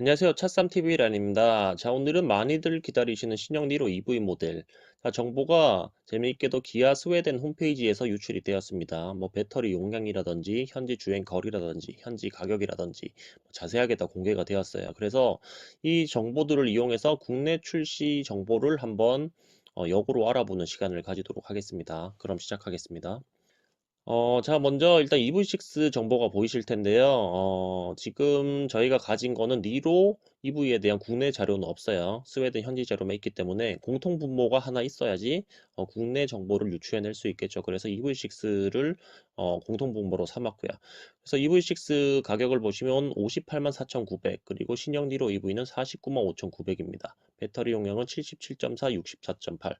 안녕하세요. 찻삼TV란입니다. 자, 오늘은 많이들 기다리시는 신형 니로 EV 모델. 자, 정보가 재미있게도 기아 스웨덴 홈페이지에서 유출이 되었습니다. 뭐 배터리 용량이라든지 현지 주행 거리라든지 현지 가격이라든지 뭐 자세하게 다 공개가 되었어요. 그래서 이 정보들을 이용해서 국내 출시 정보를 한번 어, 역으로 알아보는 시간을 가지도록 하겠습니다. 그럼 시작하겠습니다. 어, 자, 먼저 일단 EV6 정보가 보이실 텐데요. 어, 지금 저희가 가진 거는 니로 EV에 대한 국내 자료는 없어요. 스웨덴 현지 자료만 있기 때문에 공통 분모가 하나 있어야지 어, 국내 정보를 유추해낼 수 있겠죠. 그래서 EV6를 어, 공통 분모로 삼았고요. 그래서 EV6 가격을 보시면 58만 4,900 그리고 신형 니로 EV는 49만 5,900입니다. 배터리 용량은 77.4, 64.8.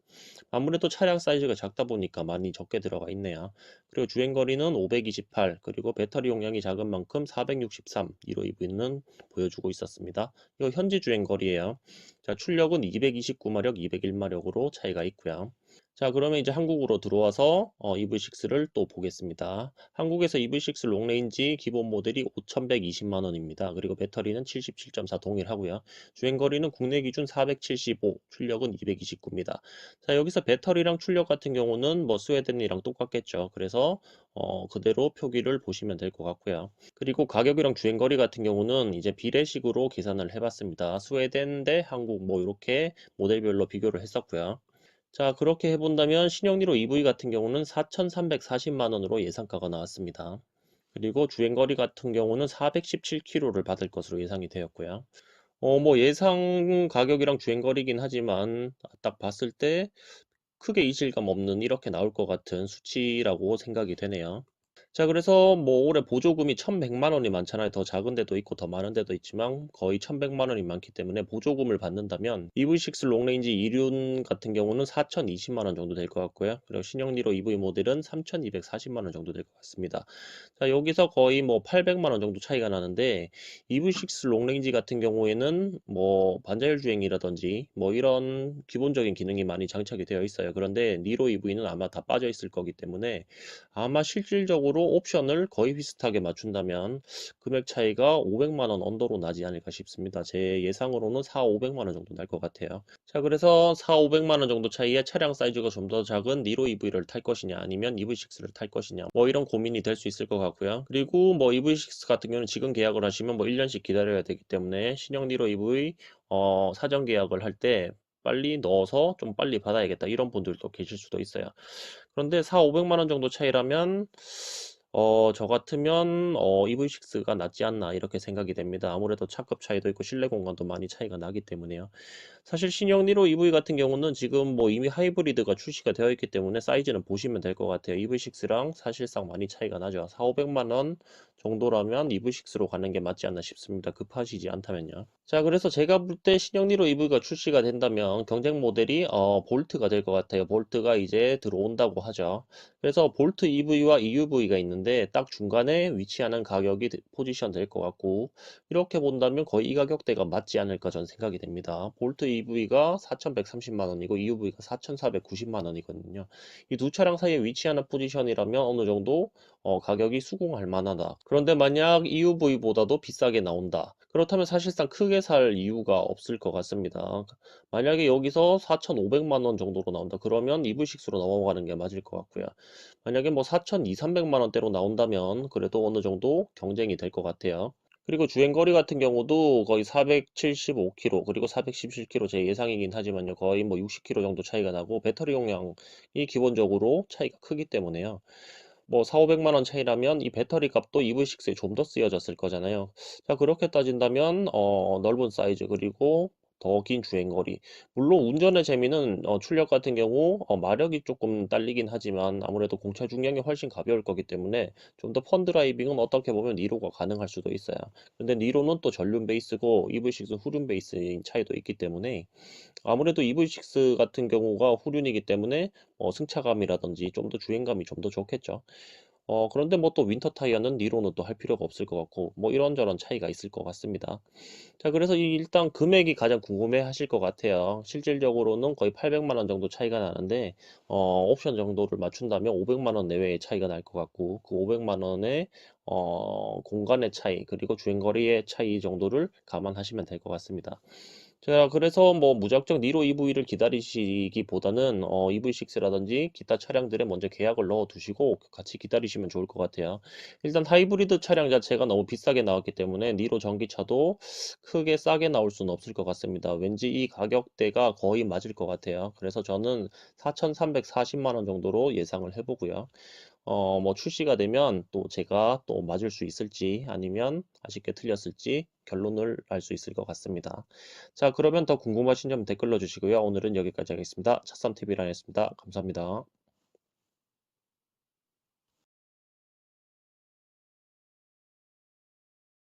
아무래도 차량 사이즈가 작다 보니까 많이 적게 들어가 있네요. 그리고 주행 거리는 528, 그리고 배터리 용량이 작은 만큼 463, 1호 EV는 보여주고 있었습니다. 현지 주행 거리예요. 자, 출력은 229마력, 201마력으로 차이가 있고요. 자, 그러면 이제 한국으로 들어와서 어, EV6를 또 보겠습니다. 한국에서 EV6 롱레인지 기본 모델이 5,120만 원입니다. 그리고 배터리는 77.4 동일하고요. 주행거리는 국내 기준 475, 출력은 229입니다. 자, 여기서 배터리랑 출력 같은 경우는 뭐 스웨덴이랑 똑같겠죠. 그래서 어, 그대로 표기를 보시면 될 것 같고요. 그리고 가격이랑 주행거리 같은 경우는 이제 비례식으로 계산을 해봤습니다. 스웨덴 대 한국 뭐 이렇게 모델별로 비교를 했었고요. 자, 그렇게 해본다면 신형리로 EV 같은 경우는 4,340만 원으로 예상가가 나왔습니다. 그리고 주행거리 같은 경우는 417km를 받을 것으로 예상이 되었고요. 어, 뭐 예상 가격이랑 주행거리긴 하지만 딱 봤을 때 크게 이질감 없는 이렇게 나올 것 같은 수치라고 생각이 되네요. 자, 그래서 뭐 올해 보조금이 1,100만 원이 많잖아요. 더 작은 데도 있고 더 많은 데도 있지만 거의 1,100만 원이 많기 때문에 보조금을 받는다면 EV6 롱레인지 2륜 같은 경우는 4,020만 원 정도 될 것 같고요. 그리고 신형리로 EV 모델은 3,240만 원 정도 될 것 같습니다. 자, 여기서 거의 뭐 800만 원 정도 차이가 나는데 EV6 롱레인지 같은 경우에는 뭐 반자율 주행이라든지 뭐 이런 기본적인 기능이 많이 장착이 되어 있어요. 그런데 니로 EV는 아마 다 빠져 있을 거기 때문에 아마 실질적으로 옵션을 거의 비슷하게 맞춘다면 금액 차이가 500만 원 언더로 나지 않을까 싶습니다. 제 예상으로는 4, 500만 원 정도 날 것 같아요. 자, 그래서 4, 500만 원 정도 차이에 차량 사이즈가 좀 더 작은 니로 EV를 탈 것이냐 아니면 EV6를 탈 것이냐 뭐 이런 고민이 될 수 있을 것 같고요. 그리고 뭐 EV6 같은 경우는 지금 계약을 하시면 뭐 1년씩 기다려야 되기 때문에 신형 니로 EV 어, 사전 계약을 할때 빨리 넣어서 좀 빨리 받아야겠다 이런 분들도 계실 수도 있어요. 그런데 4, 500만 원 정도 차이라면 어, 저 같으면 어, EV6가 낫지 않나 이렇게 생각이 됩니다. 아무래도 차급 차이도 있고 실내 공간도 많이 차이가 나기 때문에요. 사실 신형 니로 EV 같은 경우는 지금 뭐 이미 하이브리드가 출시가 되어 있기 때문에 사이즈는 보시면 될 것 같아요. EV6랑 사실상 많이 차이가 나죠. 4, 500만 원 정도라면 EV6로 가는 게 맞지 않나 싶습니다. 급하시지 않다면요. 자, 그래서 제가 볼 때 신형 니로 EV가 출시가 된다면 경쟁 모델이 어, 볼트가 될 것 같아요. 볼트가 이제 들어온다고 하죠. 그래서 볼트 EV와 EUV가 있는 데 딱 중간에 위치하는 가격이 포지션 될 것 같고 이렇게 본다면 거의 이 가격대가 맞지 않을까 저는 생각이 됩니다. 볼트 EV가 4,130만 원이고 EUV가 4,490만 원이거든요. 이 두 차량 사이에 위치하는 포지션이라면 어느 정도 어, 가격이 수긍할 만하다. 그런데 만약 EUV보다도 비싸게 나온다. 그렇다면 사실상 크게 살 이유가 없을 것 같습니다. 만약에 여기서 4,500만 원 정도로 나온다. 그러면 EV6로 넘어가는 게 맞을 것 같고요. 만약에 뭐 4,200, 300만 원대로 나온다면 그래도 어느 정도 경쟁이 될 것 같아요. 그리고 주행 거리 같은 경우도 거의 475km 그리고 417km 제 예상이긴 하지만요 거의 뭐 60km 정도 차이가 나고 배터리 용량이 기본적으로 차이가 크기 때문에요 뭐 4, 500만 원 차이라면 이 배터리 값도 EV6에 좀 더 쓰여졌을 거잖아요. 자 그렇게 따진다면 어, 넓은 사이즈 그리고 더 긴 주행거리. 물론 운전의 재미는 어, 출력 같은 경우 어, 마력이 조금 딸리긴 하지만 아무래도 공차 중량이 훨씬 가벼울 거기 때문에 좀 더 펀드라이빙은 어떻게 보면 니로가 가능할 수도 있어요. 근데 니로는 또 전륜 베이스고 EV6는 후륜 베이스인 차이도 있기 때문에 아무래도 EV6 같은 경우가 후륜이기 때문에 어, 승차감이라든지 좀 더 주행감이 좀 더 좋겠죠. 어 그런데 뭐 또 윈터 타이어는 니로는 또 할 필요가 없을 것 같고 뭐 이런저런 차이가 있을 것 같습니다. 자 그래서 이 일단 금액이 가장 궁금해 하실 것 같아요. 실질적으로는 거의 800만 원 정도 차이가 나는데 어 옵션 정도를 맞춘다면 500만 원 내외의 차이가 날 것 같고 그 500만 원의 어 공간의 차이 그리고 주행거리의 차이 정도를 감안하시면 될 것 같습니다. 자, 그래서 뭐 무작정 니로 EV를 기다리시기보다는 어, EV6라든지 기타 차량들에 먼저 계약을 넣어 두시고 같이 기다리시면 좋을 것 같아요. 일단 하이브리드 차량 자체가 너무 비싸게 나왔기 때문에 니로 전기차도 크게 싸게 나올 수는 없을 것 같습니다. 왠지 이 가격대가 거의 맞을 것 같아요. 그래서 저는 4,340만 원 정도로 예상을 해보고요. 어, 뭐 출시가 되면 또 제가 또 맞을 수 있을지 아니면 아쉽게 틀렸을지 결론을 알 수 있을 것 같습니다. 자, 그러면 더 궁금하신 점 댓글로 주시고요. 오늘은 여기까지 하겠습니다. 차쌈TV라였습니다. 감사합니다.